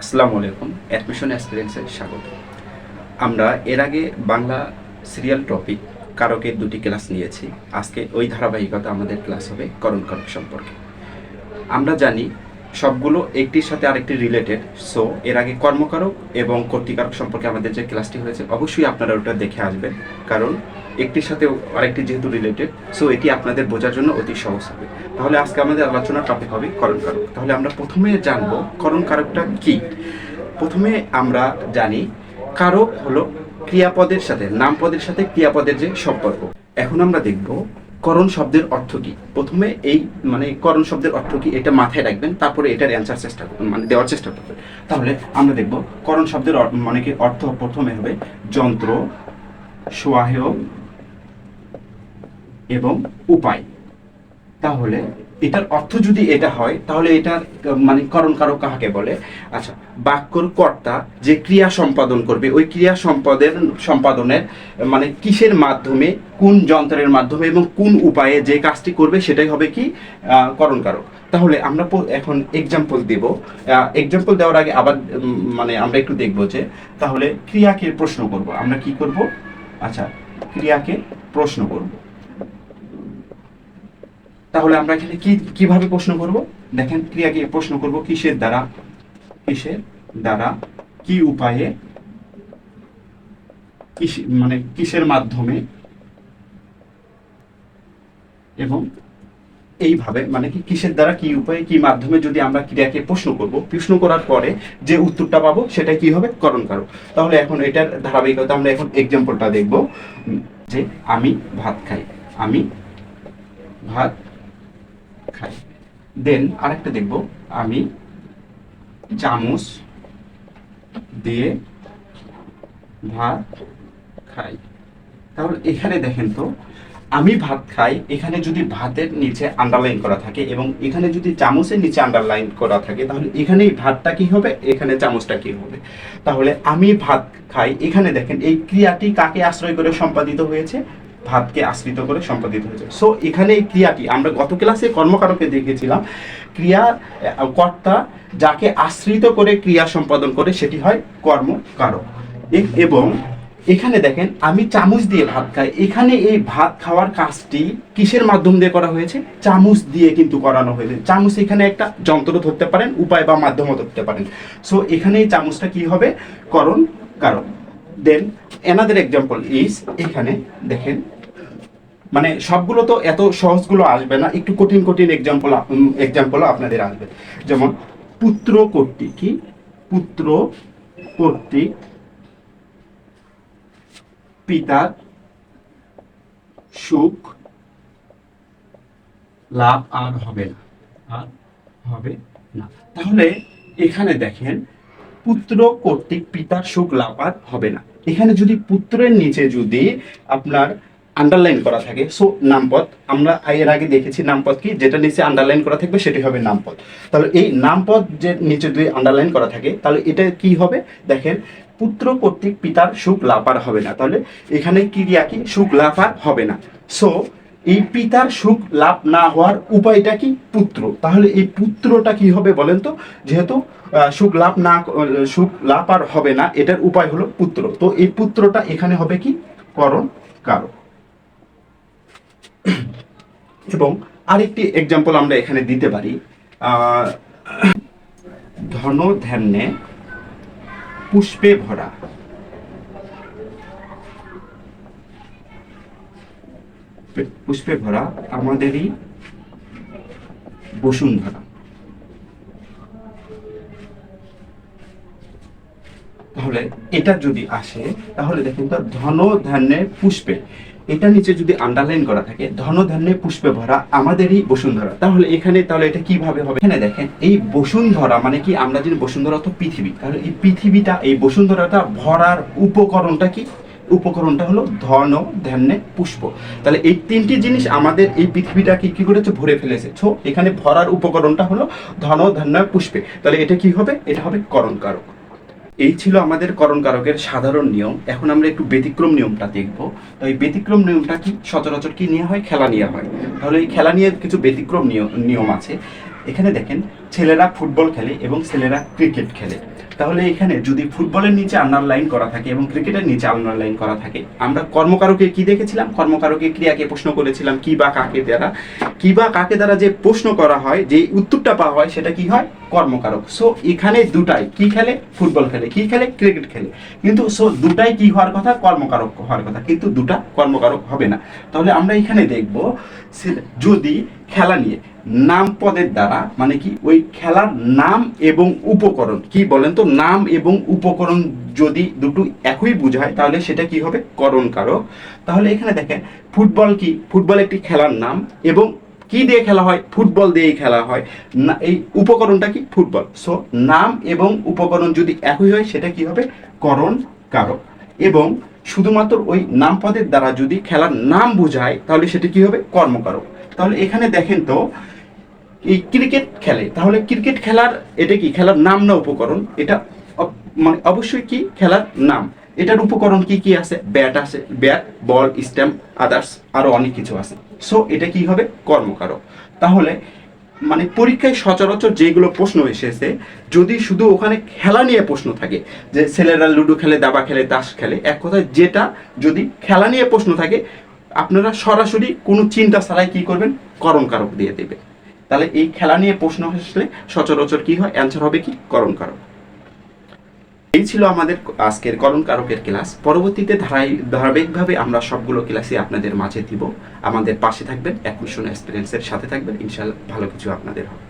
আসসালামু আলাইকুম, অ্যাডমিশন এক্সপিরিয়েন্সে স্বাগত। আমরা এর আগে বাংলা সিরিয়াল টপিক, কারকের দুটি ক্লাস নিয়েছি। আজকে ওই ধারাবাহিকতা আমাদের ক্লাস হবে করণ কারক সম্পর্কে। আমরা জানি সবগুলো একটির সাথে আরেকটি রিলেটেড সো এর আগে কর্মকারক এবং কর্তৃকারক সম্পর্কে আমাদের যে ক্লাসটি হয়েছে, অবশ্যই আপনারা ওটা দেখে আসবেন। কারণ একটির সাথে আরেকটি যেহেতু রিলেটেড সো এটি আপনাদের বোঝার জন্য অতি সহজ হবে। তাহলে আজকে আমাদের আলোচনার টপিক হবে করণ কারক তাহলে আমরা প্রথমে জানব করণ কারকটা কি? প্রথমে আমরা জানি কারক হলো ক্রিয়াপদের সাথে, নামপদের সাথে ক্রিয়াপদের যে সম্পর্ক। এখন আমরা দেখব করণ শব্দের অর্থ কি? প্রথমে এই মানে করণ শব্দের অর্থ কি? এটা মাথায় রাখবেন, তারপরে এটার অ্যান্সার চেষ্টা মানে দেওয়ার চেষ্টা করবেন। তাহলে আমরা দেখব করণ শব্দের মানে কি অর্থ প্রথমে হবে যন্ত্র সহায়ক এবং উপায়। তাহলে এটার অর্থ যদি এটা হয় তাহলে এটার মানে করণ কারক কাহাকে বলে? আচ্ছা বাক্যর কর্তা যে ক্রিয়া সম্পাদন করবে ওই ক্রিয়া সম্পাদন সম্পাদনের মানে কিসের মাধ্যমে কোন যন্ত্রের মাধ্যমে এবং কোন উপায়ে যে কাজটি করবে সেটাই হবে কি? আহ, করণ কারক তাহলে আমরা এখন এক্সাম্পল দেব। এক্সাম্পল দেওয়ার আগে আবার মানে আমরা একটু দেখব যে তাহলে ক্রিয়াকে প্রশ্ন করব। আমরা কি করব? আচ্ছা ক্রিয়াকে প্রশ্ন করব। তাহলে আমরা এখানে কি, কীভাবে প্রশ্ন করব? দেখেন ক্রিয়াকে প্রশ্ন করব, কিসের দ্বারা কিসের দ্বারা, কি উপায়ে মানে কিসের মাধ্যমে এবং এইভাবে মানে কি কিসের দ্বারা, কি উপায়ে, কি মাধ্যমে যদি আমরা ক্রিয়াকে প্রশ্ন করব, প্রশ্ন করার পরে যে উত্তরটা পাবো, সেটা কি হবে? করণ কারক তাহলে এখন এটার ধারাবাহিকতা আমরা এখন এক্সাম্পলটা দেখব, যে আমি ভাত খাই, আমি ভাত খাই। দেন আরেকটা দেখব। আমি চামচ দিয়ে ভাত খাই। তাহলে এখানে দেখেন তো, আমি ভাত খাই, এখানে যদি ভাতের নিচে আন্ডারলাইন করা থাকে এবং এখানে যদি চামচের নিচে আন্ডারলাইন করা থাকে, তাহলে এখানে ভাতটা কি হবে? এখানে চামচটা কি হবে? তাহলে আমি ভাত খাই। এখানে দেখেন, এই ক্রিয়াটি কাকে আশ্রয় করে সম্পাদিত হয়েছে? ভাতকে আশ্রিত করে সম্পাদিত হয়েছে। সো এখানে এই ক্রিয়াটি, আমরা গত ক্লাসে কর্মকারকে দেখেছিলাম, ক্রিয়া কর্তা যাকে আশ্রিত করে ক্রিয়া সম্পাদন করে, সেটি হয় কর্মকারক। এবং এখানে দেখেন, আমি চামচ দিয়ে ভাত খাই। এখানে এই ভাত খাওয়ার কাজটি কিসের মাধ্যম দিয়ে করা হয়েছে? চামচ দিয়ে কিন্তু করানো হয়েছে। চামচ এখানে একটা যন্ত্র ধরতে পারেন, উপায় বা মাধ্যমও ধরতে পারেন। সো এখানে এই চামচটা কি হবে? করণ কারণ। দেন এনাদের এক্সাম্পল ইজ এখানে দেখেন মানে সবগুলো তো এত সহজগুলো আসবে না, একটু কঠিন কঠিন এক্সাম্পল এক্সাম্পলও আপনাদের আসবে। যেমন, পুত্র কর্তৃক কি? পুত্র কর্তৃক পিতার সুখ লাভ আর হবে না, আর হবে না। তাহলে এখানে দেখেন, পুত্র কর্তৃক পিতার সুখ লাভ আর হবে না। এখানে যদি পুত্রের নিচে যদি আপনার আন্ডারলাইন করা থাকে সো নামপদ, আমরা এর আগে দেখেছি নামপদ কি? যেটা নিচে আন্ডারলাইন করা থাকবে, সেটি হবে নামপদ। তাহলে এই নামপদ যে নিচে যদি আন্ডারলাইন করা থাকে, তাহলে এটা কি হবে? দেখেন, পুত্র কর্তৃক পিতার সুখ লাপার হবে না। তাহলে এখানে ক্রিয়া কি? সুখ লাফার হবে না। সো এই পিতার সুখ লাভ না হওয়ার উপায়টা কি? পুত্র। তাহলে এই পুত্রটা কি হবে বলেন তো? যেহেতু সুখ লাভ না সুখ লাভ আর হবে না, এটার উপায় হলো পুত্র। তো এই পুত্রটা এখানে হবে কি? করণ কারক। এবং আরেকটি এক্সাম্পল আমরা এখানে দিতে পারি। ধন ধ্যানে পুষ্পে ভরা। পুষ্পে ভরা আমাদেরই বসুন্ধরা তাহলে এটা যদি আসে, তাহলে দেখেন তো ধন ধান্যে পুষ্পে, এটা নিচে যদি আন্ডারলাইন করা থাকে ধন ধান্যে পুষ্পে ভরা আমাদেরই বসুন্ধরা তাহলে এখানে, তাহলে এটা কীভাবে হবে? এখানে দেখেন, এই বসুন্ধরা মানে কি? আমরা যদি বসুন্ধরা তো পৃথিবী। তাহলে এই পৃথিবীটা, এই বসুন্ধরাটা ভরার উপকরণটা কি? উপকরণটা হলো ধন ধান্যে পুষ্প। তাহলে এই তিনটি জিনিস আমাদের এই পৃথিবীটাকে কি করেছে? ভরে ফেলেছে। তো এখানে ভরার উপকরণটা হলো ধন ধান্য পুষ্পে। তাহলে এটা কি হবে? এটা হবে করণ কারক এই ছিল আমাদের করণ কারকের সাধারণ নিয়ম। এখন আমরা একটু ব্যতিক্রম নিয়মটা দেখব। তো এই ব্যতিক্রম নিয়মটা কি? সচরাচর কি নেওয়া হয়? খেলা নেওয়া হয়। তাহলে এই খেলা নিয়ে কিছু ব্যতিক্রম নিয়ম নিয়ম আছে। এখানে দেখেন, ছেলেরা ফুটবল খেলে এবং ছেলেরা ক্রিকেট খেলে। তাহলে এখানে যদি ফুটবলের নিচে আন্ডারলাইন করা থাকে এবং ক্রিকেটের নিচে আন্ডারলাইন করা থাকে, আমরা কর্মকারকে কি দেখেছিলাম? কর্মকারকে, ক্রিয়াকে প্রশ্ন করেছিলাম, কি বা কাকে দ্বারা? কি বা কাকে দ্বারা যে প্রশ্ন করা হয়, যে উত্তরটা পাওয়া হয়, সেটা কি হয়? কর্মকারক। সো এখানে দুটাই, কি খেলে? ফুটবল খেলে। কি খেলে? ক্রিকেট খেলে। কিন্তু সো দুটাই কি হওয়ার কথা? কর্মকারক হওয়ার কথা। কিন্তু, দুটা কর্মকারক হবে না। তাহলে আমরা এখানে দেখব যদি খেলা নিয়ে নাম পদের দ্বারা মানে কি, ওই খেলার নাম এবং উপকরণ। কি বলেন তো? নাম এবং উপকরণ যদি দুটো একই বোঝায়, তাহলে সেটা কি হবে? করণ কারক তাহলে এখানে দেখেন, ফুটবল কি? ফুটবল একটি খেলার নাম এবং কি দিয়ে খেলা হয়? ফুটবল দিয়েই খেলা হয়। না, এই উপকরণটা কি? ফুটবল। সো নাম এবং উপকরণ যদি একই হয়, সেটা কি হবে? করণ কারক এবং শুধুমাত্র ওই নাম পদের দ্বারা যদি খেলার নাম বোঝায়, তাহলে সেটা কি হবে? কর্মকারক। তাহলে এখানে দেখেন তো এই ক্রিকেট খেলে, তাহলে ক্রিকেট খেলার এটা কি, খেলার নাম না উপকরণ? এটা মানে অবশ্যই কি, খেলার নাম। এটার উপকরণ কি কি আছে? ব্যাট আছে ব্যাট বল স্ট্যাম্প আদার্স আরও অনেক কিছু আছে। সো এটা কি হবে? কর্মকারক। তাহলে মানে পরীক্ষায় সচরাচর যেগুলো প্রশ্ন এসেছে, যদি শুধু ওখানে খেলা নিয়ে প্রশ্ন থাকে, যে ছেলেরা লুডো খেলে, দাবা খেলে, তাস খেলে, এক কথায় যেটা যদি খেলা নিয়ে প্রশ্ন থাকে, আপনারা সরাসরি কোনো চিন্তা ছাড়াই কি করবেন? করণ কারক দিয়ে দেবে তাহলে এই খেলা নিয়ে প্রশ্ন আসলে সচরাচর কি হয়? অ্যান্সার হবে কি? করণ কারক। এই ছিল আমাদের আজকের করণ কারকের ক্লাস। পরবর্তীতে ধারাই, ধারাবাহিকভাবে আমরা সবগুলো ক্লাসই আপনাদের মাঝে দিব। আমাদের পাশে থাকবেন অ্যাডমিশন মিশন এক্সপিরিয়েন্সের সাথে থাকবেন। ইনশাল্লাহ ভালো কিছু আপনাদের হবে।